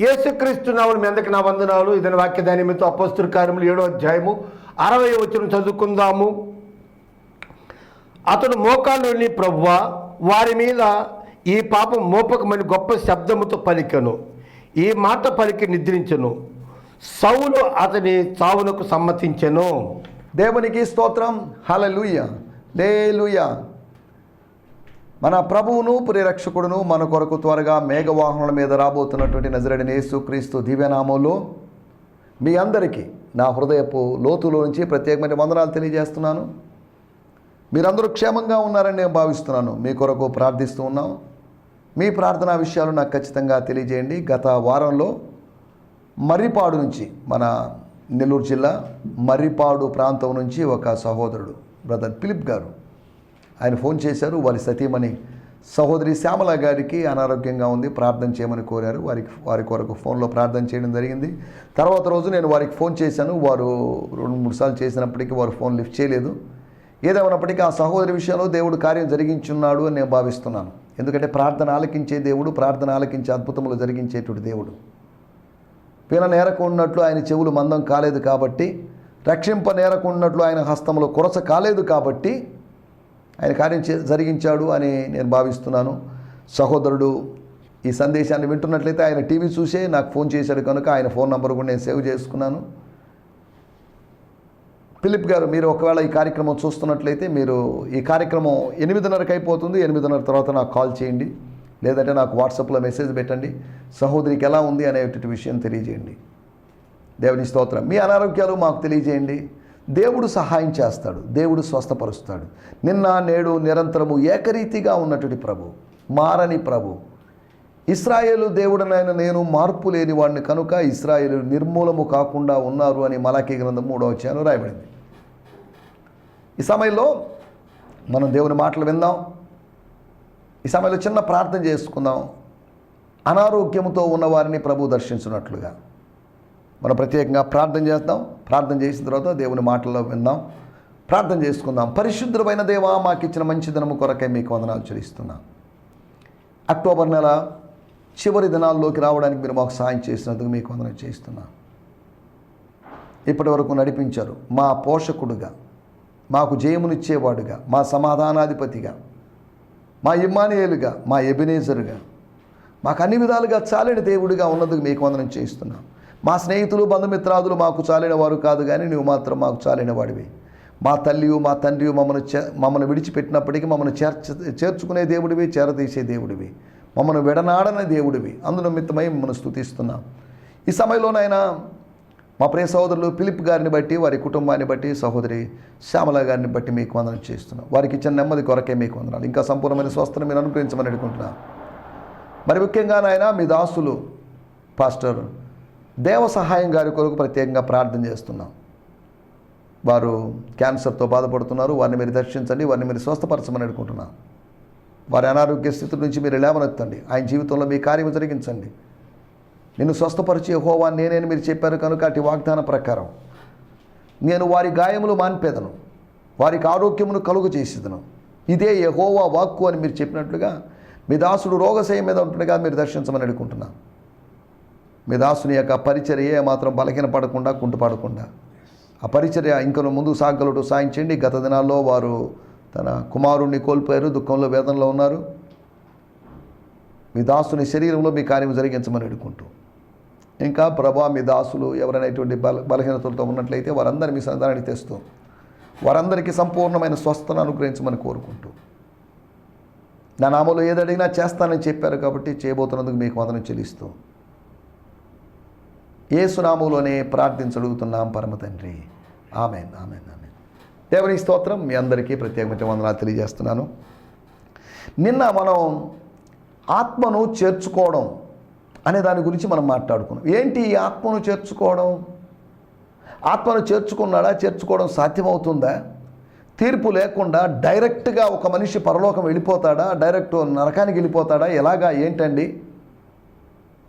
యేసుక్రీస్తు నామలు మీ అందరికి నా వందనాలు. ఇదని వాక్య దానిమితో అపస్తుల కార్యములు ఏడో అధ్యాయము అరవై వచ్చిన చదువుకుందాము. అతడు మోకాళ్ళని ప్రవ్వా వారి మీద ఈ పాపం మోపకమని గొప్ప శబ్దముతో పలికెను. ఈ మాట పలికి నిద్రించెను. సౌలు అతని చావునకు సమ్మతించెను. దేవునికి స్తోత్రం. హలలుయ లేలుయా. మన ప్రభువును పరిరక్షకుడును మన కొరకు త్వరగా మేఘవాహనుల మీద రాబోతున్నటువంటి నజరడిని యేసుక్రీస్తు దివ్యనామంలో మీ అందరికీ నా హృదయపు లోతులో నుంచి ప్రత్యేకమైన వందనాలు తెలియజేస్తున్నాను. మీరందరూ క్షేమంగా ఉన్నారని నేను భావిస్తున్నాను. మీ కొరకు ప్రార్థిస్తూ ఉన్నాం. మీ ప్రార్థనా విషయాలు నాకు ఖచ్చితంగా తెలియజేయండి. గత వారంలో మర్రిపాడు నుంచి మన నెల్లూరు జిల్లా మర్రిపాడు ప్రాంతం నుంచి ఒక సహోదరుడు బ్రదర్ ఫిలిప్ గారు ఆయన ఫోన్ చేశారు వారి సతీమణి సహోదరి శ్యామల గారికి అనారోగ్యంగా ఉంది ప్రార్థన చేయమని కోరారు. వారికి వారి కొరకు ఫోన్లో ప్రార్థన చేయడం జరిగింది. తర్వాత రోజు నేను వారికి ఫోన్ చేశాను. వారు రెండు మూడు సార్లు చేసినప్పటికీ వారు ఫోన్ లిఫ్ట్ చేయలేదు. ఏదేమైనప్పటికీ ఆ సహోదరి విషయంలో దేవుడు కార్యం జరిగించున్నాడు అని నేను భావిస్తున్నాను. ఎందుకంటే ప్రార్థన ఆలకించే దేవుడు ప్రార్థన ఆలకించే అద్భుతములు జరిగించేటువంటి దేవుడు. పిన నేరకున్నట్లు ఆయన చెవులు మందం కాలేదు కాబట్టి రక్షింప నేరకున్నట్లు ఆయన హస్తములు కొరస కాలేదు కాబట్టి ఆయన కార్యం జరిగించాడు అని నేను భావిస్తున్నాను. సహోదరుడు ఈ సందేశాన్ని వింటున్నట్లయితే ఆయన టీవీ చూసే నాకు ఫోన్ చేశాడు కనుక ఆయన ఫోన్ నంబర్ కూడా నేను సేవ్ చేసుకున్నాను. ఫిలిప్ గారు మీరు ఒకవేళ ఈ కార్యక్రమం చూస్తున్నట్లయితే మీరు ఈ కార్యక్రమం ఎనిమిదిన్నరకు అయిపోతుంది. ఎనిమిదిన్నర తర్వాత నాకు కాల్ చేయండి. లేదంటే నాకు వాట్సాప్లో మెసేజ్ పెట్టండి. సహోదరికి ఎలా ఉంది అనేటువంటి విషయం తెలియజేయండి. దేవుని స్తోత్రం. మీ అనారోగ్యాలు మాకు తెలియజేయండి. దేవుడు సహాయం చేస్తాడు దేవుడు స్వస్థపరుస్తాడు. నిన్న నేడు నిరంతరము ఏకరీతిగా ఉన్నటువంటి ప్రభు మారని ప్రభు. ఇస్రాయేలు దేవుడనైన నేను మార్పు లేని వాడిని కనుక ఇస్రాయేలు నిర్మూలము కాకుండా ఉన్నారు అని మలాఖీ గ్రంథం మూడవ అధ్యాయంలో రాయబడింది. ఈ సమయంలో మనం దేవుని మాటలు విందాం. ఈ సమయంలో చిన్న ప్రార్థన చేసుకుందాం. అనారోగ్యంతో ఉన్నవారిని ప్రభు దర్శించినట్లుగా మనం ప్రత్యేకంగా ప్రార్థన చేద్దాం. ప్రార్థన చేసిన తర్వాత దేవుని మాటల్లో విందాం. ప్రార్థన చేసుకుందాం. పరిశుద్ధమైన దేవా మాకు ఇచ్చిన మంచి దినము కొరకై మీకు వందనాలు చెల్లిస్తున్నాం. అక్టోబర్ నెల చివరి దినాల్లోకి రావడానికి మీరు మాకు సాయం చేసినందుకు మీకు వందనం చేస్తున్నాం ఇప్పటి వరకు నడిపించారు. మా పోషకుడుగా మాకు జయమునిచ్చేవాడుగా మా సమాధానాధిపతిగా మా ఇమ్మానియేలుగా మా ఎబినేజరుగా మాకు అన్ని విధాలుగా చాలని దేవుడిగా ఉన్నందుకు మీకు వందనం చేస్తున్నాం మా స్నేహితులు బంధుమిత్రాదులు మాకు చాలిన వారు కాదు కానీ నువ్వు మాత్రం మాకు చాలిన వాడివి మా తల్లి మా తండ్రి మమ్మల్ని చే మమ్మల్ని విడిచిపెట్టినప్పటికీ మమ్మల్ని చేర్చ చేర్చుకునే దేవుడివి చేరదీసే దేవుడివి. మమ్మల్ని విడనాడని దేవుడివి. అందులో మిత్తమై మమ్మల్ని స్తుతిస్తున్నాం. ఈ సమయంలోనైనా మా ప్రియ సహోదరులు ఫిలిప్ గారిని బట్టి వారి కుటుంబాన్ని బట్టి సహోదరి శ్యామల గారిని బట్టి మీకు వందనం చేస్తున్నాం. వారికి ఇచ్చిన నెమ్మది కొరకే మీకు వందనాలు. ఇంకా సంపూర్ణమైన స్వస్థను మీరు అనుగ్రహించమని అడుగుతున్నాను మరి ముఖ్యంగా నాయన మీ దాసులు పాస్టర్ దేవ సహాయం గారి కొరకు ప్రత్యేకంగా ప్రార్థన చేస్తున్నాం. వారు క్యాన్సర్తో బాధపడుతున్నారు. వారిని మీరు దర్శించండి. వారిని మీరు స్వస్థపరచమని అనుకుంటున్నాం వారి అనారోగ్య స్థితి నుంచి మీరు లేవనెత్తండి. ఆయన జీవితంలో మీ కార్యం జరిగించండి. నిన్ను స్వస్థపరిచే హోవా నేనేని మీరు చెప్పారు కనుక అటు వాగ్దాన ప్రకారం నేను వారి గాయములు మాన్పేదను. వారికి ఆరోగ్యమును కలుగు చేసేదను. ఇదే యహోవా వాక్కు అని మీరు చెప్పినట్లుగా మీ దాసుడు రోగశయం మీద ఉంటుండగా మీరు దర్శించమని అడుగుకుంటున్నాం. మీ దాసుని యొక్క పరిచర్య మాత్రం బలహీన పడకుండా కుంటుపడకుండా. ఆ పరిచర్య ఇంకను ముందు సాగలడు సాయించండి గత దినాల్లో వారు తన కుమారుణ్ణి కోల్పోయారు దుఃఖంలో వేదనలో ఉన్నారు. మీ దాసుని శరీరంలో మీ కార్యం జరిగించమని అడుగుకుంటూ ఇంకా ప్రభా మీ దాసులు ఎవరైనటువంటి బల బలహీనతలతో ఉన్నట్లయితే వారందరినీ మీ సన్నిధానానికి తెస్తూ వారందరికీ సంపూర్ణమైన స్వస్థను అనుగ్రహించమని కోరుకుంటూ. నా నామలో ఏదడిగినా చేస్తానని చెప్పారు కాబట్టి చేయబోతున్నందుకు మీకు వందనం చెల్లిస్తూ. ఏ ప్రార్థించగలుగుతున్నాం ప్రార్థించడుగుతున్నాం పరమ తండ్రి. Amen amen amen. దేవుని స్తోత్రం మీ అందరికీ ప్రత్యేకమైన వందనాలు తెలియజేస్తున్నాను. నిన్న మనం ఆత్మను చేర్చుకోవడం అనే దాని గురించి మనం మాట్లాడుకున్నాం. ఏంటి ఈ ఆత్మను చేర్చుకోవడం? ఆత్మను చేర్చుకున్నాడా చేర్చుకోవడం సాధ్యమవుతుందా? తీర్పు లేకుండా డైరెక్ట్గా ఒక మనిషి పరలోకం వెళ్ళిపోతాడా డైరెక్ట్ నరకానికి వెళ్ళిపోతాడా ఎలాగా ఏంటండి?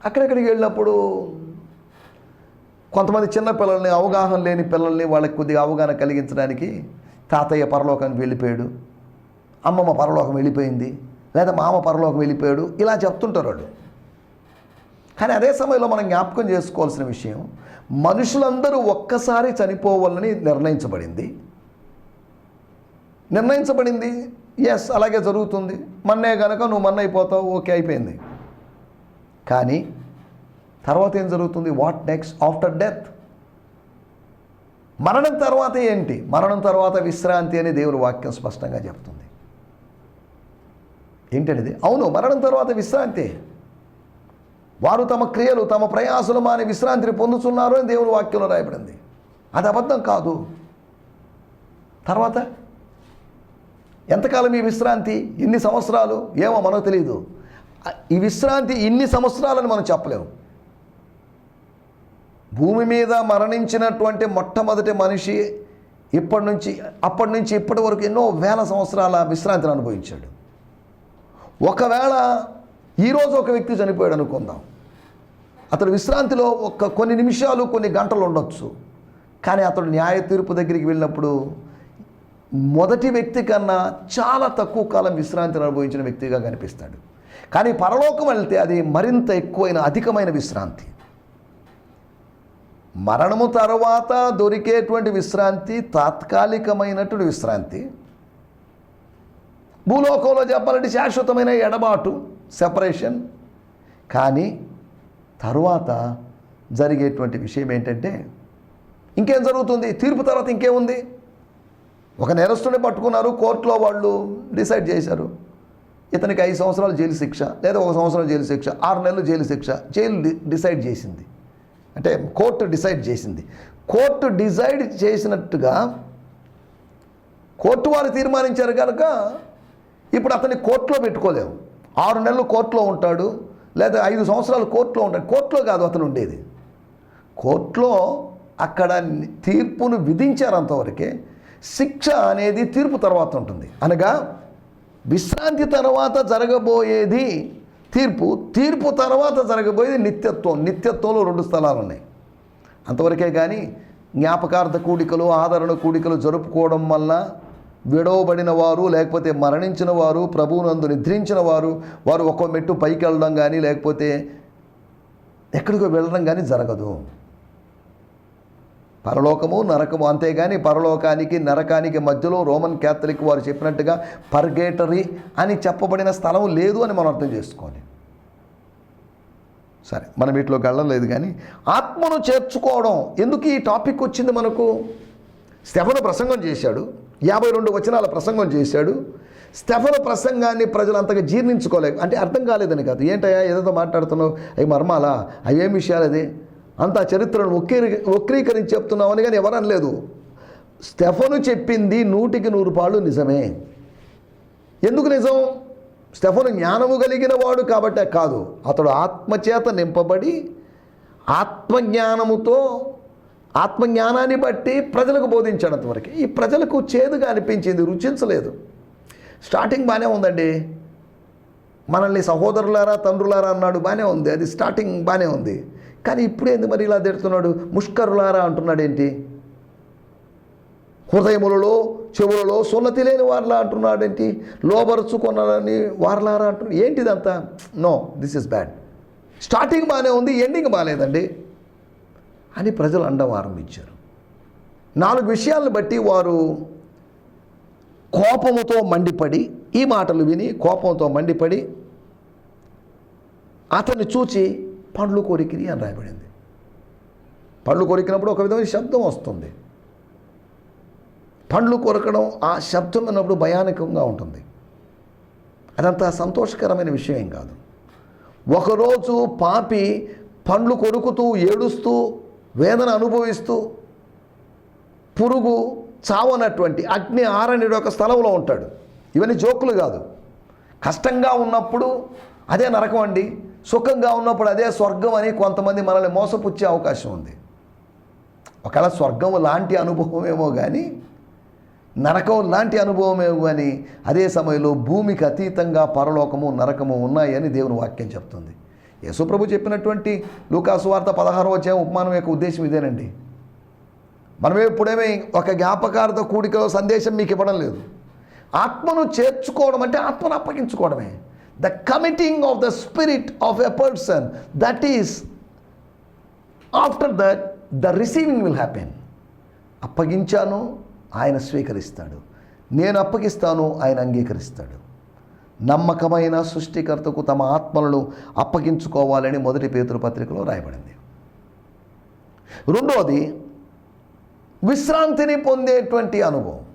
అక్కడెక్కడికి వెళ్ళినప్పుడు కొంతమంది చిన్న పిల్లల్ని అవగాహన లేని పిల్లల్ని వాళ్ళకి కొద్దిగా అవగాహన కలిగించడానికి తాతయ్య పరలోకానికి వెళ్ళిపోయాడు. అమ్మమ్మ పరలోకం వెళ్ళిపోయింది. లేదా మామ పరలోకం వెళ్ళిపోయాడు. ఇలా చెప్తుంటారు వాళ్ళు. కానీ అదే సమయంలో మనం జ్ఞాపకం చేసుకోవాల్సిన విషయం మనుషులందరూ ఒక్కసారి చనిపోవాలని నిర్ణయించబడింది. నిర్ణయించబడింది. ఎస్ అలాగే జరుగుతుంది. మన్నే కనుక నువ్వు మన్నైపోతావు. అయిపోతావు ఓకే అయిపోయింది. కానీ తర్వాత ఏం జరుగుతుంది? వాట్ నెక్స్ట్ ఆఫ్టర్ డెత్ మరణం తర్వాత ఏంటి? మరణం తర్వాత విశ్రాంతి అని దేవుని వాక్యం స్పష్టంగా చెప్తుంది. ఏంటనేది? అవును మరణం తర్వాత విశ్రాంతి. వారు తమ క్రియలు తమ ప్రయాసలు మాని విశ్రాంతిని పొందుతున్నారు అని దేవుని వాక్యంలో రాయబడింది. అది అబద్ధం కాదు. తర్వాత? ఎంతకాలం ఈ విశ్రాంతి? ఇన్ని సంవత్సరాలు? ఏమో మనకు తెలియదు ఈ విశ్రాంతి ఇన్ని సంవత్సరాలని మనం చెప్పలేము. భూమి మీద మరణించినటువంటి మొట్టమొదటి మనిషి ఇప్పటి నుంచి అప్పటి నుంచి ఇప్పటి వరకు ఎన్నో వేల సంవత్సరాల విశ్రాంతిని అనుభవించాడు. ఒకవేళ ఈరోజు ఒక వ్యక్తి చనిపోయాడు అనుకుందాం. అతడు విశ్రాంతిలో ఒక కొన్ని నిమిషాలు కొన్ని గంటలు ఉండొచ్చు. కానీ అతడు న్యాయ తీర్పు దగ్గరికి వెళ్ళినప్పుడు మొదటి వ్యక్తి కన్నా చాలా తక్కువ కాలం విశ్రాంతిని అనుభవించిన వ్యక్తిగా కనిపిస్తాడు. కానీ పరలోకం వెళ్తే అది మరింత ఎక్కువైన అధికమైన విశ్రాంతి. మరణము తర్వాత దొరికేటువంటి విశ్రాంతి తాత్కాలికమైనటువంటి విశ్రాంతి. భూలోకంలో చెప్పాలంటే శాశ్వతమైన ఎడబాటు సెపరేషన్ కానీ తరువాత జరిగేటువంటి విషయం ఏంటంటే ఇంకేం జరుగుతుంది? తీర్పు తర్వాత ఇంకేముంది? ఒక నేరస్తుని పట్టుకున్నారు కోర్టులో వాళ్ళు డిసైడ్ చేశారు. ఇతనికి ఐదు సంవత్సరాలు జైలు శిక్ష లేదా ఒక సంవత్సరం జైలు శిక్ష ఆరు నెలలు జైలు శిక్ష జైలు డిసైడ్ చేసింది. అంటే కోర్టు డిసైడ్ చేసింది. కోర్టు డిసైడ్ చేసినట్టుగా కోర్టు వారు తీర్మానించారు కనుక ఇప్పుడు అతన్ని కోర్టులో పెట్టుకోలేము ఆరు నెలలు కోర్టులో ఉంటాడు లేదా ఐదు సంవత్సరాలు కోర్టులో ఉంటాడు కోర్టులో కాదు అతను ఉండేది. కోర్టులో అక్కడ తీర్పును విధించారు అంతవరకే శిక్ష అనేది తీర్పు తర్వాత ఉంటుంది. అనగా విశ్రాంతి తర్వాత జరగబోయేది తీర్పు తీర్పు తర్వాత జరగబోయేది నిత్యత్వం. నిత్యత్వంలో రెండు స్థలాలు ఉన్నాయి అంతవరకే కానీ జ్ఞాపకార్థ కూడికలు ఆదరణ కూడికలు జరుపుకోవడం వల్ల విడవబడిన వారు లేకపోతే మరణించిన వారు ప్రభువునందు నిద్రించిన వారు వారు ఒక్కో మెట్టు పైకి వెళ్ళడం కానీ లేకపోతే ఎక్కడికో వెళ్ళడం కానీ జరగదు. పరలోకము నరకము అంతేగాని పరలోకానికి నరకానికి మధ్యలో రోమన్ క్యాథలిక్ వారు చెప్పినట్టుగా పర్గేటరీ అని చెప్పబడిన స్థలం లేదు అని మనం అర్థం చేసుకోవాలి. సరే మనం వీటిలోకి వెళ్ళడం లేదు కానీ ఆత్మను చేర్చుకోవడం ఎందుకు ఈ టాపిక్ వచ్చింది మనకు? స్టెఫను ప్రసంగం చేశాడు యాభై రెండు వచనాల ప్రసంగం చేశాడు. స్టెఫను ప్రసంగాన్ని ప్రజలు అంతగా జీర్ణించుకోలేదు అంటే అర్థం కాలేదని కాదు. ఏంటయ్యా ఏదో మాట్లాడుతున్నావు? అవి మర్మాలా? అవేం విషయాలు అది? అంత చరిత్రను వక్రీ వక్రీకరించి చెప్తున్నామని కానీ ఎవరనలేదు స్టెఫను చెప్పింది నూటికి నూరు పాళ్ళు నిజమే. ఎందుకు నిజం? స్టెఫను జ్ఞానము కలిగిన వాడు కాబట్టే కాదు. అతడు ఆత్మచేత నింపబడి ఆత్మజ్ఞానముతో ఆత్మజ్ఞానాన్ని బట్టి ప్రజలకు బోధించడం వరకు ఈ ప్రజలకు చేదుగా అనిపించింది రుచించలేదు. స్టార్టింగ్ బాగానే ఉందండి. మనల్ని సహోదరులారా తండ్రులారా అన్నాడు బాగానే ఉంది. అది స్టార్టింగ్ బాగానే ఉంది. కానీ ఇప్పుడేంది మరి ఇలా తిడుతున్నాడు? ముష్కరులారా అంటున్నాడు ఏంటి? హృదయములలో చెవులలో సున్నతి లేని వారిలా అంటున్నాడేంటి లోబరుచుకున్నారని వారలారా అంటున్నాడు. ఏంటిదంతా? No this is bad. Starting బాగానే ఉంది ఎండింగ్ బాగాలేదండి. అని ప్రజలు అండం ఆరంభించారు. నాలుగు విషయాలను బట్టి వారు కోపముతో మండిపడి ఈ మాటలు విని కోపంతో మండిపడి అతన్ని చూచి పండ్లు కొరికిరి అని రాయబడింది. పండ్లు కొరికినప్పుడు ఒక విధమైన శబ్దం వస్తుంది. పండ్లు కొరకడం ఆ శబ్దం అన్నప్పుడు భయానకంగా ఉంటుంది. అదంతా సంతోషకరమైన విషయం ఏం కాదు. ఒకరోజు పాపి పండ్లు కొరుకుతూ ఏడుస్తూ వేదన అనుభవిస్తూ పురుగు చావనటువంటి అగ్ని ఆరణ్యుడు ఒక స్థలంలో ఉంటాడు. ఇవన్నీ జోకులు కాదు. కష్టంగా ఉన్నప్పుడు అదే నరకం అండి. సుఖంగా ఉన్నప్పుడు అదే స్వర్గం అని కొంతమంది మనల్ని మోసపుచ్చే అవకాశం ఉంది. ఒకవేళ స్వర్గం లాంటి అనుభవమేమో కానీ నరకం లాంటి అనుభవమేమో కానీ అదే సమయంలో భూమికి అతీతంగా పరలోకము నరకము ఉన్నాయని దేవుని వాక్యం చెప్తుంది. యేసుప్రభు చెప్పినటువంటి లూకాసు వార్త పదహారో వచ్చే ఉపమానం యొక్క ఉద్దేశం ఇదేనండి. మనమే ఇప్పుడేమే ఒక జ్ఞాపకార్థ కూడికలో సందేశం మీకు ఇవ్వడం లేదు. ఆత్మను చేర్చుకోవడం అంటే ఆత్మను అప్పగించుకోవడమే. The committing of the spirit of a person that is after that the receiving will happen అప్పగించాను ఆయన స్వీకరిస్తాడు. నేను అప్పగిస్తాను ఆయన అంగీకరిస్తాడు. నమ్మకమైన సృష్టికర్తకు తమ ఆత్మలను అప్పగించుకోవాలని మొదటి పేతురు పత్రికలో రాయబడింది. రెండోది విశ్రాంతిని పొందేటువంటి అనుభవం.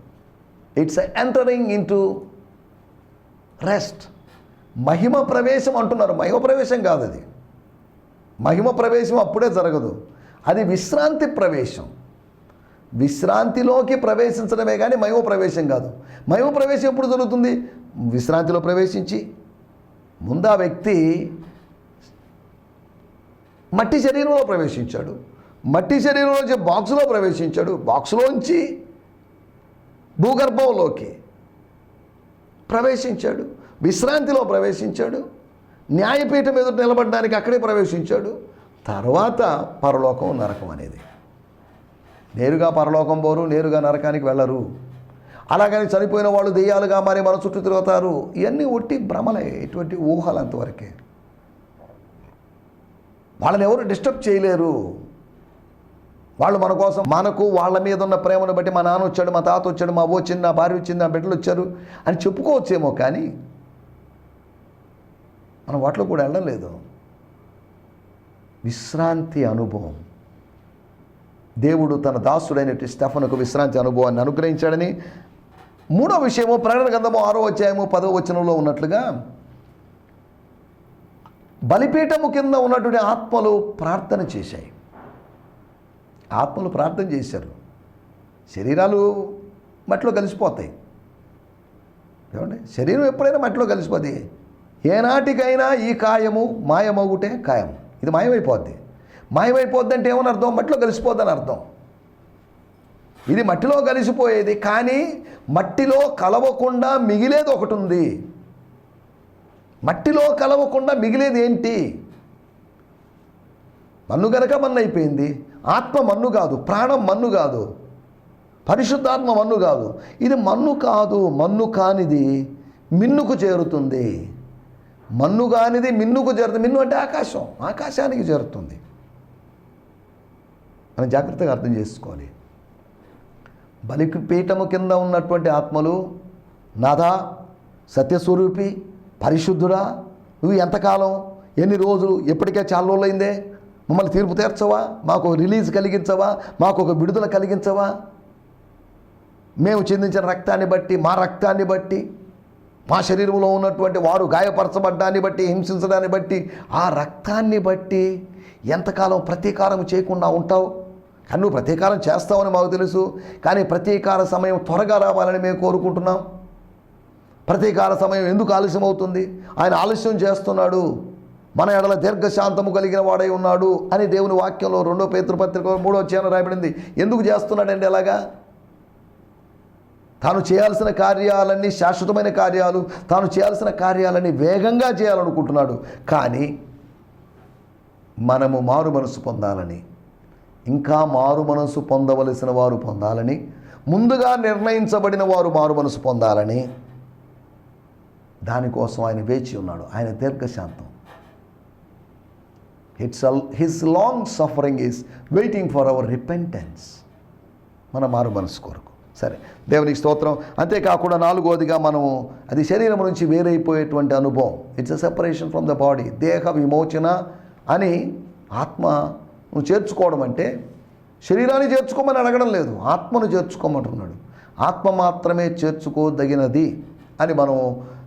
It's entering into rest మహిమ ప్రవేశం అంటున్నారు. మహిమ ప్రవేశం కాదు అది. మహిమ ప్రవేశం అప్పుడే జరగదు. అది విశ్రాంతి ప్రవేశం. విశ్రాంతిలోకి ప్రవేశించడమే కానీ మహిమ ప్రవేశం కాదు. మహిమ ప్రవేశం ఎప్పుడు జరుగుతుంది? విశ్రాంతిలో ప్రవేశించి ముందు ఆ వ్యక్తి మట్టి శరీరంలో ప్రవేశించాడు. మట్టి శరీరంలోంచి బాక్సులో ప్రవేశించాడు. బాక్సులోంచి భూగర్భంలోకి ప్రవేశించాడు. విశ్రాంతిలో ప్రవేశించాడు. న్యాయపీఠం ఎదుట నిలబడడానికి అక్కడే ప్రవేశించాడు. తర్వాత పరలోకం నరకం అనేది. నేరుగా పరలోకం పోరు నేరుగా నరకానికి వెళ్ళరు. అలాగని చనిపోయిన వాళ్ళు దెయ్యాలుగా మారి మన చుట్టూ తిరుగుతారు. ఇవన్నీ ఒట్టి భ్రమలే ఇటువంటి ఊహలు అంతవరకే. వాళ్ళని ఎవరు డిస్టర్బ్ చేయలేరు. వాళ్ళు మన కోసం మనకు వాళ్ళ మీద ఉన్న ప్రేమను బట్టి మా నాన్న వచ్చాడు మా తాత వచ్చాడు మా అవ్వ వచ్చింది నా భార్య వచ్చింది నా బిడ్డలు వచ్చారు అని చెప్పుకోవచ్చేమో కానీ మనం వాటిలో కూడా వెళ్ళలేదు విశ్రాంతి అనుభవం. దేవుడు తన దాసుడైనటువంటి స్టెఫన్కు విశ్రాంతి అనుభవాన్ని అనుగ్రహించాడని మూడో విషయము ప్రకటన గ్రంథము ఆరో అధ్యాయము పదో వచనంలో ఉన్నట్లుగా బలిపీఠము కింద ఉన్నటువంటి ఆత్మలు ప్రార్థన చేశాయి. ఆత్మలు ప్రార్థన చేశారు. శరీరాలు మట్టిలో కలిసిపోతాయి. ఏమండి? శరీరం ఎప్పుడైనా మట్టిలో కలిసిపోతాయి. ఏనాటికైనా ఈ కాయము మాయమగుటే కాయం ఇది మాయమైపోద్ది. మాయమైపోద్ది అంటే ఏమని అర్థం మట్టిలో కలిసిపోద్దని అర్థం. ఇది మట్టిలో కలిసిపోయేది కానీ మట్టిలో కలవకుండా మిగిలేది ఒకటి ఉంది మట్టిలో కలవకుండా మిగిలేది ఏంటి? మన్ను గనక మన్ను అయిపోయింది. ఆత్మ మన్ను కాదు ప్రాణం మన్ను కాదు పరిశుద్ధాత్మ మన్ను కాదు. ఇది మన్ను కాదు మన్ను కానిది మిన్నుకు చేరుతుంది. మన్ను కానిది మిన్నుకు జరుగుతుంది. మిన్ను అంటే ఆకాశం. ఆకాశానికి చేరుతుంది మనం జాగ్రత్తగా అర్థం చేసుకోవాలి. బలికి పీఠము కింద ఉన్నటువంటి ఆత్మలు నాథ సత్యస్వరూపి పరిశుద్ధుడా నువ్వు ఎంతకాలం ఎన్ని రోజులు ఎప్పటికే చాలా రోజులైందే? మమ్మల్ని తీర్పు తీర్చవా? మాకు ఒక రిలీజ్ కలిగించవా? మాకు ఒక విడుదల కలిగించవా? మేము చెందించిన రక్తాన్ని బట్టి మా రక్తాన్ని బట్టి మా శరీరంలో ఉన్నటువంటి వారు గాయపరచబడ్డాన్ని బట్టి హింసించడాన్ని బట్టి ఆ రక్తాన్ని బట్టి ఎంతకాలం ప్రతీకారం చేయకుండా ఉంటావు? కానీ నువ్వు ప్రతీకారం చేస్తావని మాకు తెలుసు కానీ ప్రతీకార సమయం త్వరగా రావాలని మేము కోరుకుంటున్నాం. ప్రతీకార సమయం ఎందుకు ఆలస్యం అవుతుంది ఆయన ఆలస్యం చేస్తున్నాడు. మన ఎడల దీర్ఘశాంతము కలిగిన వాడై ఉన్నాడు అని దేవుని వాక్యంలో రెండో పేతృపత్రిక మూడో అధ్యాయం రాయబడింది. ఎందుకు చేస్తున్నాడండి ఎలాగా తాను చేయాల్సిన కార్యాలన్నీ శాశ్వతమైన కార్యాలు తాను చేయాల్సిన కార్యాలన్నీ వేగంగా చేయాలనుకుంటున్నాడు. కానీ మనము మారు మనసు పొందాలని ఇంకా మారు మనసు పొందవలసిన వారు పొందాలని ముందుగా నిర్ణయించబడిన వారు మారు మనసు పొందాలని దానికోసం ఆయన వేచి ఉన్నాడు. ఆయన దీర్ఘశాంతం. It's his long suffering is waiting for our repentance మన మారు మనసు కొరకు. సరే. దేవునికి స్తోత్రం. అంతేకాకుండా నాలుగోదిగా మనము అది శరీరం నుంచి వేరైపోయేటువంటి అనుభవం. It's a separation from the body దేహ విమోచన అని ఆత్మ చేర్చుకోవడం అంటే శరీరాన్ని చేర్చుకోమని అడగడం లేదు. ఆత్మను చేర్చుకోమంటున్నాడు. ఆత్మ మాత్రమే చేర్చుకోదగినది అని మనం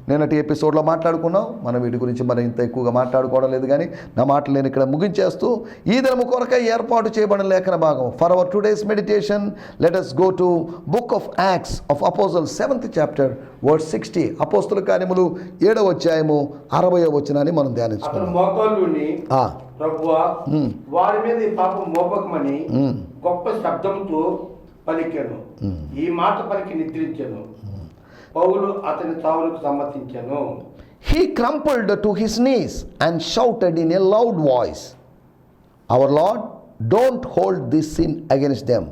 నిన్నటి ఎపిసోడ్లో మాట్లాడుకున్నాం. మనం వీటి గురించి మరి ఇంత ఎక్కువగా మాట్లాడుకోవడం లేదు కానీ నా మాటలు నేను ఇక్కడ ముగించేస్తూ ఈ దినము కొరకై ఏర్పాటు చేయబడిన లేఖన భాగం. For our today's meditation let us go to book of Acts of apostle seventh chapter word sixty అపోస్తుల కార్యములు ఏడవ అధ్యాయము అరవయో వచనాన్ని మనం ధ్యానించుకున్నాం వారి మీద ఈ పాపం మోపకమని గొప్ప శబ్దంతో పలికాను. ఈ మాట పలికి నిద్రించాను. పౌలు అతని తావులకు సమ్మతించాను. He crumpled to his knees and shouted in a loud voice our lord don't hold this sin against them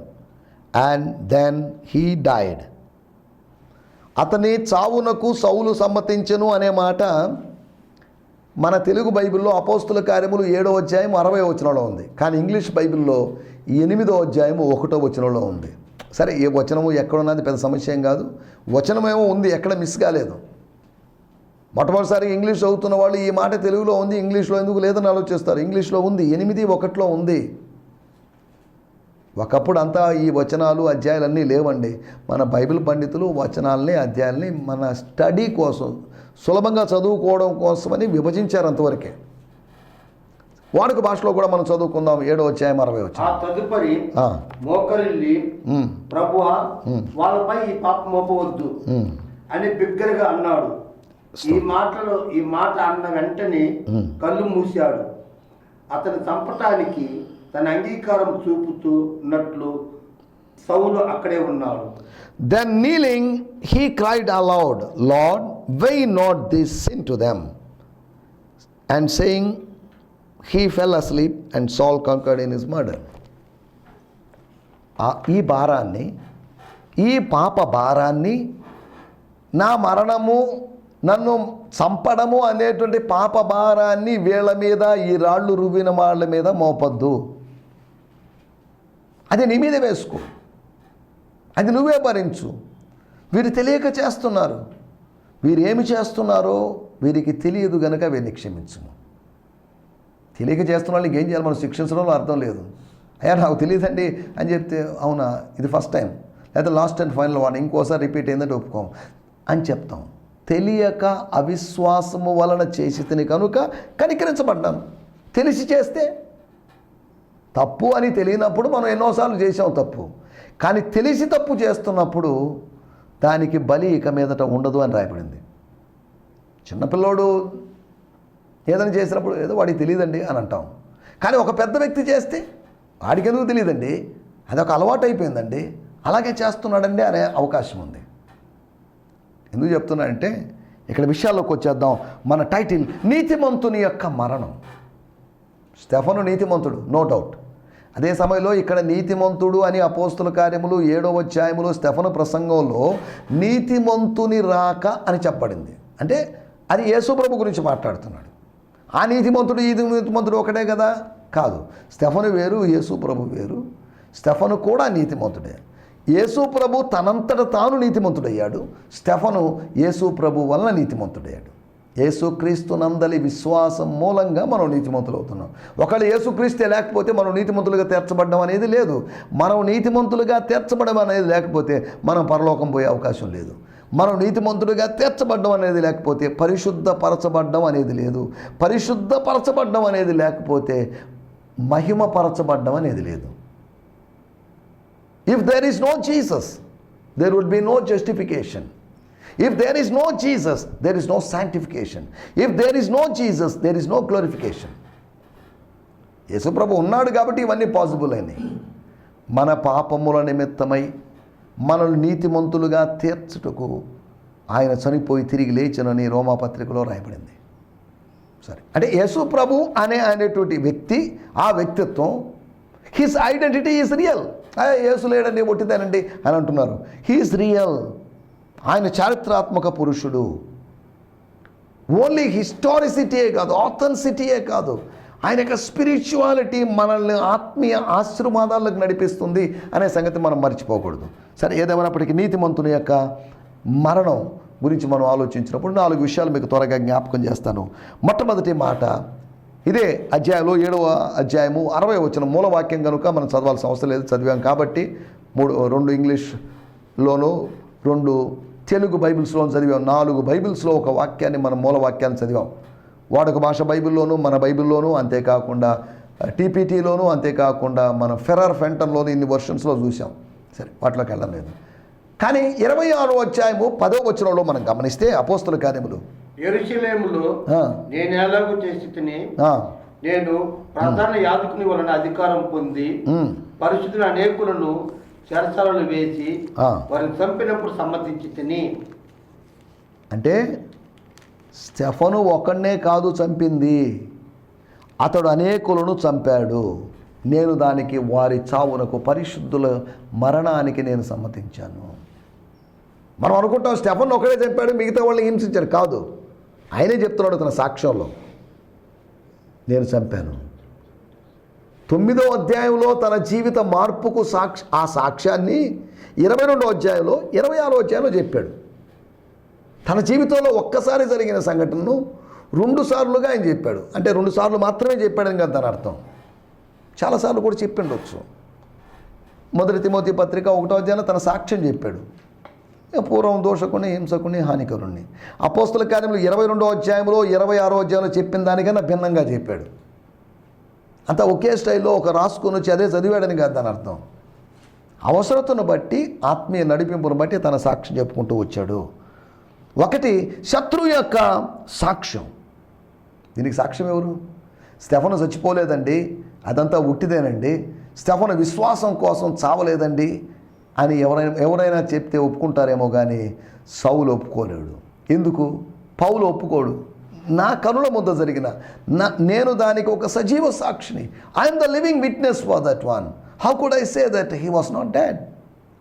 and then he died అతని చావునకు సౌలు సమ్మతించను అనే మాట మన తెలుగు బైబిల్లో అపోస్తుల కార్యములు ఏడో అధ్యాయం అరవై వచనంలో ఉంది. కానీ ఇంగ్లీష్ బైబిల్లో ఎనిమిదో అధ్యాయం ఒకటో వచనంలో ఉంది. సరే ఏ వచనము ఎక్కడున్నది పెద్ద సమస్య ఏం కాదు. వచనమేమో ఉంది ఎక్కడ మిస్ కాలేదు. మొట్టమొదటిసారి ఇంగ్లీష్ చదువుతున్న వాళ్ళు ఈ మాట తెలుగులో ఉంది ఇంగ్లీష్లో ఎందుకు లేదని ఆలోచిస్తారు. ఇంగ్లీష్లో ఉంది ఎనిమిది ఒకటిలో ఉంది. ఒకప్పుడు అంతా ఈ వచనాలు అధ్యాయాలన్నీ లేవండి. మన బైబిల్ పండితులు వచనాలని అధ్యాయాలని మన స్టడీ కోసం సులభంగా చదువుకోవడం కోసమని విభజించారు అంతవరకే. వాడుక భాషలో కూడా మనం చదువుకుందాం. ఏడో అధ్యాయం అరవై ఆ వచ్చాయి తదుపరి మోకరిల్లి ప్రభువా వాళ్ళపై ఈ పాప మోపవద్దు అని బిగ్గరగా అన్నాడు. ఈ మాటలో ఈ మాట అన్న వెంటనే కళ్ళు మూశాడు. అతను చంపటానికి తన అంగీకారం చూపుతూ ఉన్నట్లు సౌలు అక్కడే ఉన్నాడు. Then kneeling, he cried aloud, Lord, weigh not this sin to them. And saying, he fell asleep and Saul conquered in is murder ఈ భారాన్ని ఈ పాప భారాన్ని నా మరణము నన్ను చంపడము అనేటువంటి పాప భారాన్ని వీళ్ళ మీద ఈ రాళ్ళు రువ్విన వాళ్ళ మీద మోపద్దు. అది నీ మీద వేసుకో. అది నువ్వే భరించు. వీరు తెలియక చేస్తున్నారు. వీరు ఏమి చేస్తున్నారో వీరికి తెలియదు గనుక వీరిని క్షమించుము. తెలియక చేస్తున్న వాళ్ళకి ఏం చేయాలి? మనం శిక్షించడంలో అర్థం లేదు. అయ్యా నాకు తెలియదండి అని చెప్తే అవునా? ఇది ఫస్ట్ టైం లేదా లాస్ట్ అండ్ ఫైనల్ వాడిని ఇంకోసారి రిపీట్ అయిందంటే ఒప్పుకోం. అని చెప్తాం. తెలియక అవిశ్వాసము వలన చేసి తిని కనుక కనికరించబడ్డాను తెలిసి చేస్తే తప్పు అని తెలియనప్పుడు మనం ఎన్నోసార్లు చేసాం తప్పు. కానీ తెలిసి తప్పు చేస్తున్నప్పుడు దానికి బలి ఇక మీదట ఉండదు అని రాయబడింది. చిన్నపిల్లోడు ఏదైనా చేసినప్పుడు ఏదో వాడికి తెలియదండి అని అంటాం. కానీ ఒక పెద్ద వ్యక్తి చేస్తే వాడికి ఎందుకు తెలియదండి? అది ఒక అలవాటు అయిపోయిందండి. అలాగే చేస్తున్నాడండి అనే అవకాశం ఉంది. ఎందుకు చెప్తున్నానంటే ఇక్కడ విషయాల్లోకి వచ్చేద్దాం. మన టైటిల్ నీతిమంతుని యొక్క మరణం. స్టెఫను నీతిమంతుడు నో డౌట్. అదే సమయంలో ఇక్కడ నీతిమంతుడు అని అపోస్తుల కార్యములు ఏడవ అధ్యాయములు స్టెఫను ప్రసంగంలో నీతిమంతుని రాక అని చెప్పబడింది. అంటే అది యేసుప్రభు గురించి మాట్లాడుతున్నాడు. ఆ నీతిమంతుడు ఈ నీతిమంతుడు ఒకటే కదా? కాదు. స్టెఫను వేరు యేసుప్రభు వేరు. స్టెఫను కూడా నీతిమంతుడే. యేసు ప్రభు తనంతట తాను నీతిమంతుడయ్యాడు స్టెఫను యేసు ప్రభు వలన నీతిమంతుడయ్యాడు యేసుక్రీస్తు నందలి విశ్వాసం మూలంగా మనం నీతిమంతులు అవుతున్నాం. ఒకళ్ళు యేసుక్రీస్తే లేకపోతే మనం నీతిమంతులుగా తీర్చబడడం అనేది లేదు. మనం నీతిమంతులుగా తీర్చబడడం అనేది లేకపోతే మనం పరలోకం పోయే అవకాశం లేదు. మనం నీతిమంతుడిగా తీర్చబడ్డం అనేది లేకపోతే పరిశుద్ధపరచబడ్డం అనేది లేదు. పరిశుద్ధపరచబడ్డం అనేది లేకపోతే మహిమపరచబడ్డం అనేది లేదు. If there is no Jesus there would be no justification if there is no Jesus there is no sanctification if there is no Jesus there is no glorification యేసుప్రభు ఉన్నాడు కాబట్టి ఇవన్నీ పాసిబుల్ అయినాయి. మన పాపముల నిమిత్తమై మనల్ని నీతిమంతులుగా తీర్చుటకు ఆయన చనిపోయి తిరిగి లేచనని రోమాపత్రికలో రాయబడింది. సరే. అంటే యేసు ప్రభు అనే అనేటువంటి వ్యక్తి ఆ వ్యక్తిత్వం హిస్ ఐడెంటిటీ ఈజ్ రియల్. యేసు లేడండి ఒట్టిదేనండి అని అంటున్నారు. He is real. ఆయన చారిత్రాత్మక పురుషుడు. ఓన్లీ హిస్టారిసిటీయే కాదు ఆథెన్సిటీయే కాదు. ఆయన యొక్క స్పిరిచువాలిటీ మనల్ని ఆత్మీయ ఆశీర్వాదాలకు నడిపిస్తుంది అనే సంగతి మనం మర్చిపోకూడదు. సరే ఏదేమైనప్పటికీ నీతిమంతుని యొక్క మరణం గురించి మనం ఆలోచించినప్పుడు నాలుగు విషయాలు మీకు త్వరగా జ్ఞాపకం చేస్తాను. మొట్టమొదటి మాట ఇదే అధ్యాయంలో ఏడవ అధ్యాయము అరవై వచ్చిన మూలవాక్యం కనుక మనం చదవాల్సిన అవసరం లేదు చదివాం కాబట్టి మూడు రెండు ఇంగ్లీష్లోను రెండు తెలుగు బైబిల్స్లో చదివాం నాలుగు బైబిల్స్లో ఒక వాక్యాన్ని మనం మూల వాక్యాన్ని చదివాం. వాడుక భాష బైబిల్లోను మన బైబిల్లోను అంతేకాకుండా టీపీటీలోను అంతేకాకుండా మన ఫెరర్ ఫెంటన్లోను ఇన్ని వర్షన్స్లో చూసాం సరే వాటిలోకి వెళ్ళలేదు కానీ ఇరవై ఆరో అధ్యాయము పదో వచనంలో మనం గమనిస్తే అపోస్తుల కార్యములు. నేను ఎలాగో చేసి నేను ప్రధాన యాజకుని వలన అధికారం పొంది పరిశుద్ధుల అనేకులను చెరసాలను వేసి. వారిని చంపినప్పుడు సమ్మతించి తిని. అంటే స్టెఫను ఒకనే కాదు చంపింది. అతడు అనేకులను చంపాడు. నేను దానికి వారి చావునకు పరిశుద్ధుల మరణానికి నేను సమ్మతించాను. మనం అనుకుంటాం స్టెఫన్ ఒకడే చంపాడు మిగతా వాళ్ళని హింసించాడు. కాదు. ఆయనే చెప్తున్నాడు తన సాక్ష్యంలో. నేను చంపాను. తొమ్మిదో అధ్యాయంలో తన జీవిత మార్పుకు సాక్ష ఆ సాక్ష్యాన్ని ఇరవై రెండో అధ్యాయంలో ఇరవై ఆరో అధ్యాయంలో చెప్పాడు. తన జీవితంలో ఒక్కసారి జరిగిన సంఘటనను రెండు సార్లుగా ఆయన చెప్పాడు. అంటే రెండు సార్లు మాత్రమే చెప్పాడని కదా దాని అర్థం. చాలాసార్లు కూడా చెప్పిండొచ్చు. మొదటి తిమోతి పత్రిక ఒకటో అధ్యాయంలో తన సాక్ష్యం చెప్పాడు. పూర్వం దోషకుని హింసకుని హానికరుణ్ణి. అపోస్తుల కార్యములు ఇరవై రెండో అధ్యాయంలో ఇరవై ఆరో అధ్యాయంలో చెప్పిన దానికన్నా భిన్నంగా చెప్పాడు. అంతా ఒకే స్టైల్లో ఒక రాసుకొని వచ్చి అదే చదివాడని కాదు దాని అర్థం. అవసరతను బట్టి ఆత్మీయ నడిపింపును బట్టి తన సాక్ష్యం చెప్పుకుంటూ వచ్చాడు. ఒకటి శత్రువు యొక్క సాక్ష్యం. దీనికి సాక్ష్యం ఎవరు? స్టెఫను చచ్చిపోలేదండి అదంతా ఉట్టిదేనండి. స్టెఫను విశ్వాసం కోసం చావలేదండి అని ఎవరైనా ఎవరైనా చెప్తే ఒప్పుకుంటారేమో కానీ సౌలు ఒప్పుకోలేడు. ఎందుకు? పౌలు ఒప్పుకోడు. నా కనుల ముద్ద జరిగిన నా నేను దానికి ఒక సజీవ సాక్షిని. I'm the living witness for that one how could I say that he was not dead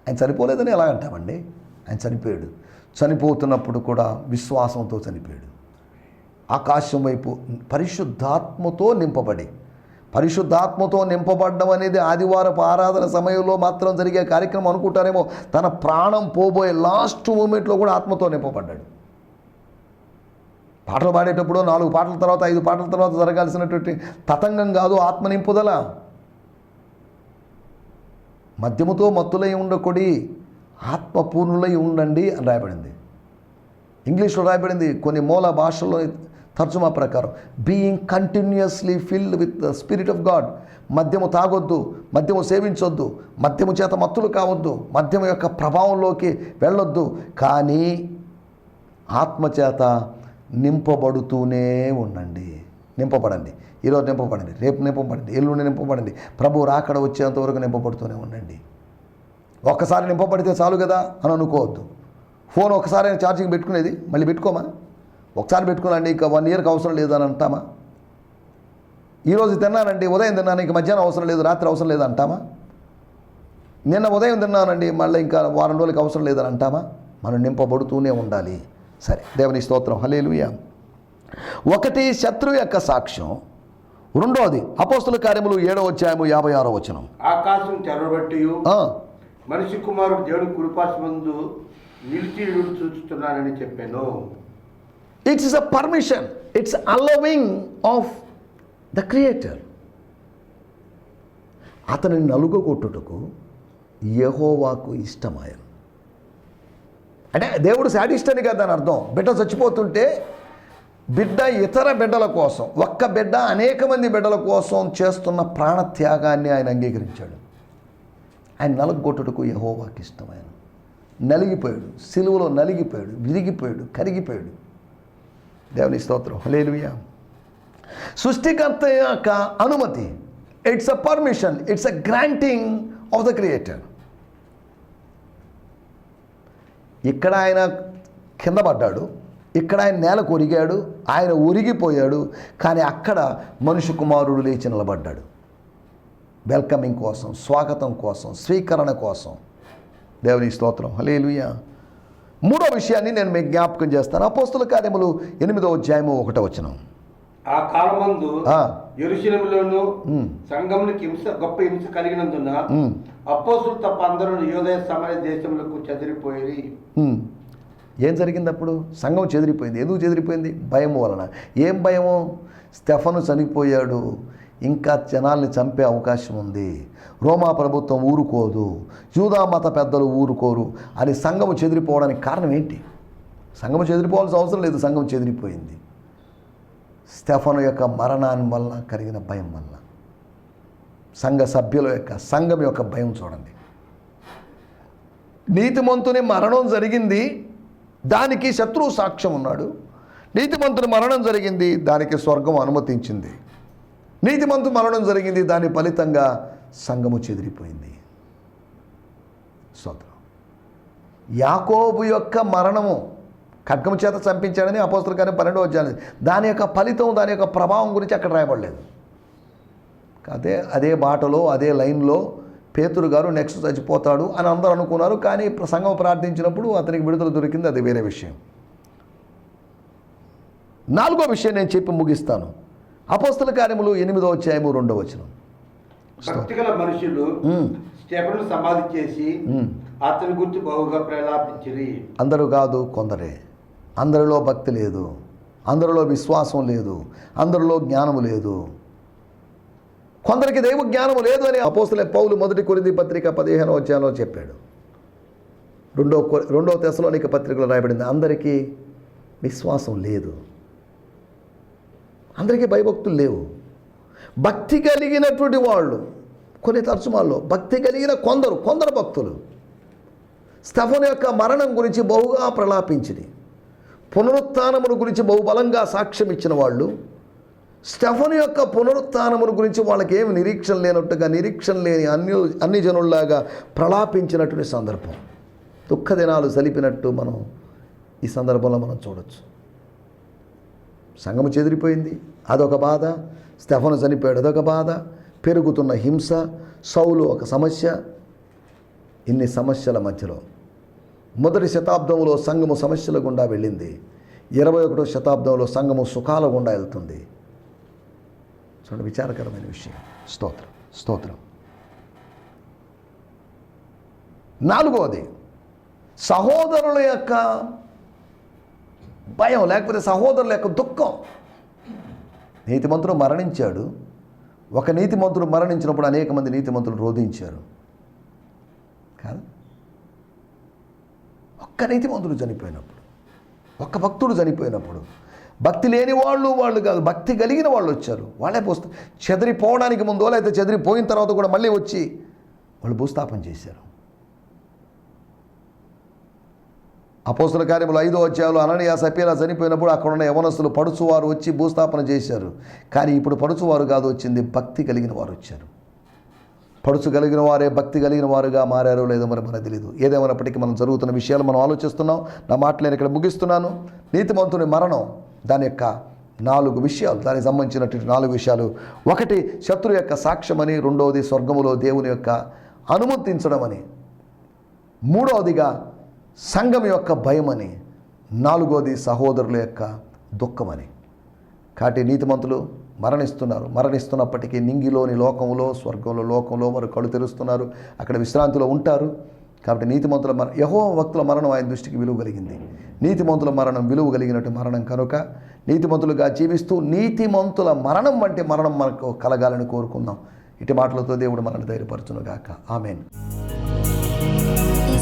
ఆయన చనిపోలేదని ఎలా అంటామండి? ఆయన చనిపోయాడు. చనిపోతున్నప్పుడు కూడా విశ్వాసంతో చనిపోయాడు. ఆకాశం వైపు పరిశుద్ధాత్మతో నింపబడి పరిశుద్ధాత్మతో నింపబడడం అనేది ఆదివారపు ఆరాధన సమయంలో మాత్రం జరిగే కార్యక్రమం అనుకుంటారేమో. తన ప్రాణం పోబోయే లాస్ట్ మూమెంట్లో కూడా ఆత్మతో నింపబడ్డాడు. పాటలు పాడేటప్పుడు నాలుగు పాటల తర్వాత ఐదు పాటల తర్వాత జరగాల్సినటువంటి తతంగం కాదు ఆత్మ నింపుదల. మద్యముతో మత్తులై ఉండకొడి ఆత్మపూర్ణులై ఉండండి అని రాయబడింది. ఇంగ్లీష్లో రాయబడింది కొన్ని మూల భాషల్లో తర్జుమా ప్రకారం being continuously filled with the spirit of God మద్యము తాగొద్దు మద్యము సేవించొద్దు మద్యము చేత మత్తులు కావద్దు మద్యము యొక్క ప్రభావంలోకి వెళ్ళొద్దు. కానీ ఆత్మచేత నింపబడుతూనే ఉండండి. నింపబడండి. ఈరోజు నింపబడండి రేపు నింపబడండి ఎల్లుండి నింపబడండి. ప్రభు రాకడ వచ్చేంత వరకు నింపబడుతూనే ఉండండి. ఒక్కసారి నింపబడితే చాలు కదా అని అనుకోవద్దు. ఫోన్ ఒకసారి ఛార్జింగ్ పెట్టుకునేది? మళ్ళీ పెట్టుకోమా? ఒకసారి పెట్టుకున్నాండి ఇక వన్ ఇయర్కి అవసరం లేదు అని అంటామా? ఈరోజు తిన్నానండి ఉదయం తిన్నాను ఇంక మధ్యాహ్నం అవసరం లేదు రాత్రి అవసరం లేదు అంటామా? నిన్న ఉదయం తిన్నానండి మళ్ళీ ఇంకా వారం రోజులకి అవసరం లేదని అంటామా? మనం నింపబడుతూనే ఉండాలి. సరే దేవుని స్తోత్రం. హలేలుయ ఒకటి శత్రువు యొక్క సాక్ష్యం. రెండోది అపోస్తుల కార్యములు ఏడవ అధ్యాయము యాభై ఆరో వచనం. ఆకాశం తెరబట్టి ఆ, మనిషి కుమారుడు దేవుని కుడిపాసి ముందు నిలిచి చూస్తున్నానని చెప్పాను. It's is a permission it's allowing of the creator అతనిని నలుగొట్టుటకు యహోవాకు ఇష్టమాయను. అంటే దేవుడు శాడిస్ట్ అని కదా దాని అర్థం. బిడ్డ చచ్చిపోతుంటే బిడ్డ ఇతర బిడ్డల కోసం ఒక్క బిడ్డ అనేక మంది బిడ్డల కోసం చేస్తున్న ప్రాణత్యాగాన్ని ఆయన అంగీకరించాడు. ఆయన నలగొట్టుటకు యహోవాకి ఇష్టమైన. నలిగిపోయాడు. సిలువలో నలిగిపోయాడు. విరిగిపోయాడు. కరిగిపోయాడు. దేవుని స్తోత్రం. హలేలుయా సృష్టికర్త యొక్క అనుమతి. It's a permission it's a granting of the creator ఇక్కడ ఆయన కింద పడ్డాడు. ఇక్కడ ఆయన నేలకు ఒరిగాడు ఆయన ఒరిగిపోయాడు. కానీ అక్కడ మనుషు కుమారుడు లేచి నిలబడ్డాడు. వెల్కమింగ్ కోసం స్వాగతం కోసం స్వీకరణ కోసం. దేవుని స్తోత్రం. హలేలుయా మూడో విషయాన్ని నేను మీకు జ్ఞాపకం చేస్తాను. అపోస్తుల కార్యములు ఎనిమిదో అధ్యాయము ఒకటో వచనం. ఆ కాలమందు. ఎరుశలంలోను. సంఘమునికి హింస గొప్ప హింస కలిగినందున. అపోసులు తప్ప అందరూ యోదయ సమయ దేశములకు చెదిరిపోయి. ఏం జరిగింది అప్పుడు సంఘం చెదిరిపోయింది. ఎందుకు చెదిరిపోయింది? భయం వలన. ఏం భయము? స్టెఫను చనిపోయాడు. ఇంకా జనాల్ని చంపే అవకాశం ఉంది. రోమా ప్రభుత్వం ఊరుకోదు. యూదా మత పెద్దలు ఊరుకోరు. అని సంఘము చెదిరిపోవడానికి కారణం ఏంటి? సంఘము చెదిరిపోవాల్సిన అవసరం లేదు. సంఘం చెదిరిపోయింది. స్టెఫను యొక్క మరణాన్ని వలన కలిగిన భయం వల్ల సంఘ సభ్యుల యొక్క సంఘం యొక్క భయం చూడండి. నీతిమంతుని మరణం జరిగింది. దానికి శత్రువు సాక్ష్యం ఉన్నాడు. నీతిమంతుని మరణం జరిగింది. దానికి స్వర్గం అనుమతించింది. నీతిమంతు మరణం జరిగింది. దాని ఫలితంగా సంఘము చెదిరిపోయింది. స్తోత్రం. యాకోబు యొక్క మరణము ఖడ్గము చేత చంపించాడని అపోస్తుల కానీ పన్నెండో వచ్చాను దాని యొక్క ఫలితం దాని యొక్క ప్రభావం గురించి అక్కడ రాయబడలేదు. అదే అదే బాటలో అదే లైన్లో పేతురు గారు నెక్స్ట్ చచ్చిపోతాడు అని అందరూ అనుకున్నారు. కానీ సంఘం ప్రార్థించినప్పుడు అతనికి విడుదల దొరికింది. అది వేరే విషయం. నాలుగో విషయం నేను చెప్పి ముగిస్తాను. అపోస్తల కార్యములు ఎనిమిదో అధ్యాయము రెండో వచనం. భక్తిగల మనుషులు స్టెఫను సమాధి చేసి. అతని గురించి బహుగా ప్రలాపించిరి. అందరూ కాదు కొందరే. అందరిలో భక్తి లేదు. అందరిలో విశ్వాసం లేదు. అందరిలో జ్ఞానము లేదు. కొందరికి దైవ జ్ఞానము లేదు అని అపోస్తుల పౌలు మొదటి కొరింది పత్రిక పదిహేనో అధ్యాయంలో చెప్పాడు. రెండో రెండో తెశలోనిక పత్రికలో రాయబడింది అందరికీ విశ్వాసం లేదు. అందరికీ భయభక్తులు లేవు. భక్తి కలిగినటువంటి వాళ్ళు కొన్ని తర్జుమాల్లో భక్తి కలిగిన కొందరు కొందరు భక్తులు. స్టఫన్ యొక్క మరణం గురించి బహుగా ప్రలాపించింది. పునరుత్నమును గురించి బహుబలంగా సాక్ష్యం ఇచ్చిన వాళ్ళు స్టెఫన్ యొక్క పునరుత్నమును గురించి వాళ్ళకి ఏమి నిరీక్షణ లేనట్టుగా నిరీక్షణ లేని అన్ని అన్ని జనుల్లాగా ప్రలాపించినటువంటి సందర్భం. దుఃఖ దినాలు సలిపినట్టు మనం ఈ సందర్భంలో మనం చూడొచ్చు. సంఘము చెదిరిపోయింది. అదొక బాధ. స్టెఫను చనిపోయాడు. అదొక బాధ. పెరుగుతున్న హింస. సౌలు ఒక సమస్య. ఇన్ని సమస్యల మధ్యలో మొదటి శతాబ్దంలో సంఘము సమస్యల గుండా వెళ్ళింది. ఇరవై ఒకటో శతాబ్దంలో సంఘము సుఖాల గుండా వెళ్తుంది. చూడండి విచారకరమైన విషయం. స్తోత్రం స్తోత్రం. నాలుగవది సహోదరుల యొక్క భయం లేకపోతే సహోదరుల యొక్క దుఃఖం. నీతిమంతుడు మరణించాడు. ఒక నీతిమంతుడు మరణించినప్పుడు అనేక మంది నీతిమంతులు రోధించారు. కాదు. ఒక్క నీతిమంతుడు చనిపోయినప్పుడు ఒక్క భక్తుడు చనిపోయినప్పుడు భక్తి లేని వాళ్ళు వాళ్ళు కాదు భక్తి కలిగిన వాళ్ళు వచ్చారు. వాళ్ళే పోస్తా చెదిరిపోవడానికి ముందు లేకపోతే చెదిరిపోయిన తర్వాత కూడా మళ్ళీ వచ్చి వాళ్ళు భూస్థాపన చేశారు. అపోస్తుల కార్యములు ఐదో అధ్యాయులు అననీయ సపీలా చనిపోయినప్పుడు అక్కడ ఉన్న యవనస్తులు పడుచువారు వచ్చి భూస్థాపన చేశారు. కానీ ఇప్పుడు పడుచువారు కాదు వచ్చింది భక్తి కలిగిన వారు వచ్చారు. పడుచు కలిగిన వారే భక్తి కలిగిన వారుగా మారారో లేదో మరి మనకు తెలియదు ఏదేమైనప్పటికీ మనం జరుగుతున్న విషయాలు మనం ఆలోచిస్తున్నాం. నా మాట నేను ఇక్కడ ముగిస్తున్నాను. నీతిమంతుని మరణం దాని యొక్క నాలుగు విషయాలు దానికి సంబంధించినటువంటి నాలుగు విషయాలు. ఒకటి శత్రు యొక్క సాక్ష్యమని రెండవది స్వర్గములో దేవుని యొక్క అనుమతించడం అని. మూడవదిగా సంఘం యొక్క భయమని నాలుగోది సహోదరుల యొక్క దుఃఖమని. కాటి నీతిమంతులు మరణిస్తున్నారు. మరణిస్తున్నప్పటికీ నింగిలోని లోకంలో స్వర్గంలో లోకంలో వారు కళ్ళు తెరుస్తున్నారు. అక్కడ విశ్రాంతిలో ఉంటారు. కాబట్టి నీతిమంతుల మర యహో భక్తుల మరణం ఆయన దృష్టికి విలువ కలిగింది. నీతిమంతుల మరణం విలువ కలిగినట్టు మరణం కనుక నీతిమంతులుగా జీవిస్తూ నీతిమంతుల మరణం వంటి మరణం మనకు కలగాలని కోరుకుందాం. ఇటు మాటలతో దేవుడు మనల్ని ధైర్యపరచునుగాక ఆమెన్. ఈ